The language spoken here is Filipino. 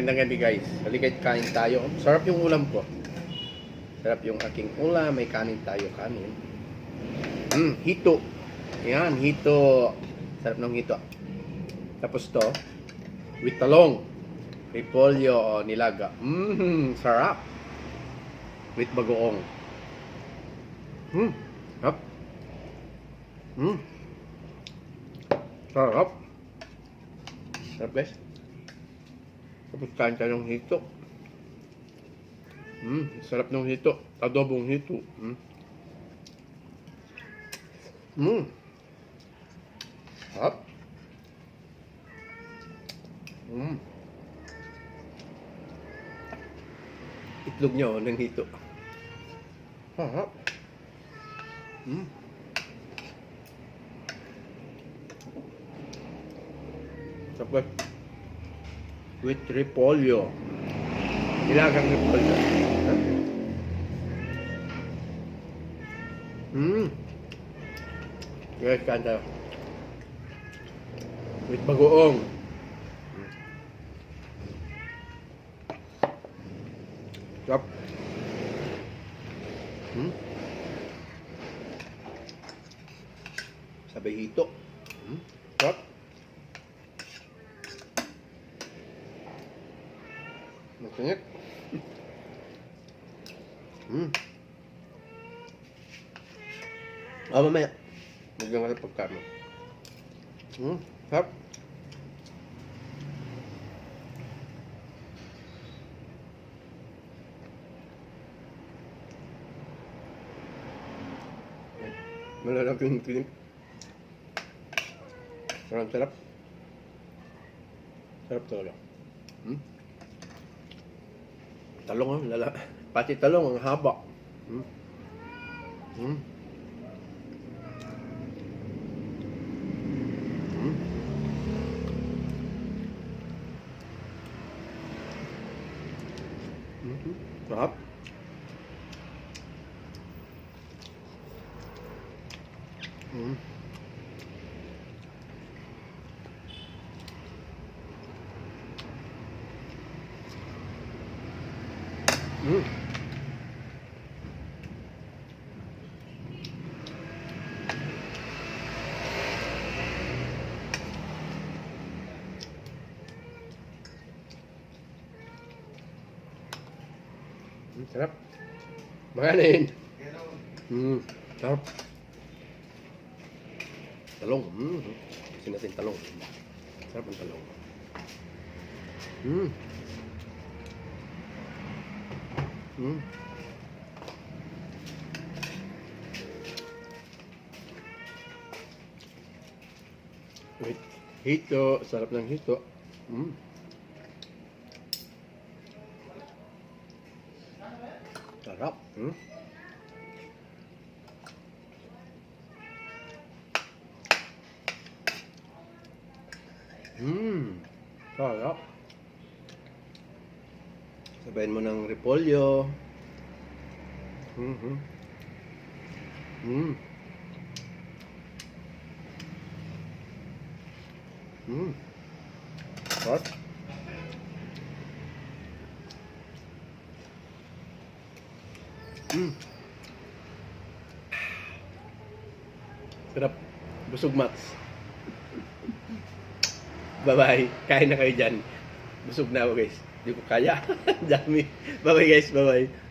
Magandang gabi guys. Halika't kain tayo. Sarap yung ulam ko. Sarap yung aking ulam. May kanin tayo, kanin. Hmm, hito. Yan, hito. Sarap ng hito. Tapos to, with talong. Repolyo o nilaga. Mmm, sarap. With bagoong. Hmm, sarap. Hmm. Sarap. Sarap guys. Tayo ng hito. Mm, sarap ng hito. Adobong hito. Mm. Mm. Sarap. Mm. Itlog niya oh, ng hito. Sarap. Mm. Sarap with repolyo. Nilagang repolyo. Hmm. Guys, kain tayo. With bagoong. Sarap. Hmm. Sabay hito. Hmm. Sarap. Masingit. Hmm. Ah, mamaya. Bigyan ka ng pagkain mo. Hmm. Sarap. Malalaki yung tinim. Sarap, sarap. Sarap talaga. Hmm? Talong ah, lala. Pati talong ang haba. Hmm. Hmm. Hmm. Mhm. Sarap. Hmm. Hmm, sarap. Magaling. Hmm, sarap. Talong. Hmm. Kasi natin talong. Sarap ang talong. Hmm. Hmm. Wait. Hito. Sarap ng hito. Hmm. Sarap. Hmm. Hmm. Sarap. Sabayin mo ng repolyo. Mhm. Mm. Mm. Sarap. Mm. Sarap. Busog Max. Bye-bye. Kain na kayo dyan. Busog na ako guys. Hindi ko kaya. Dami. Bye-bye guys. Bye-bye.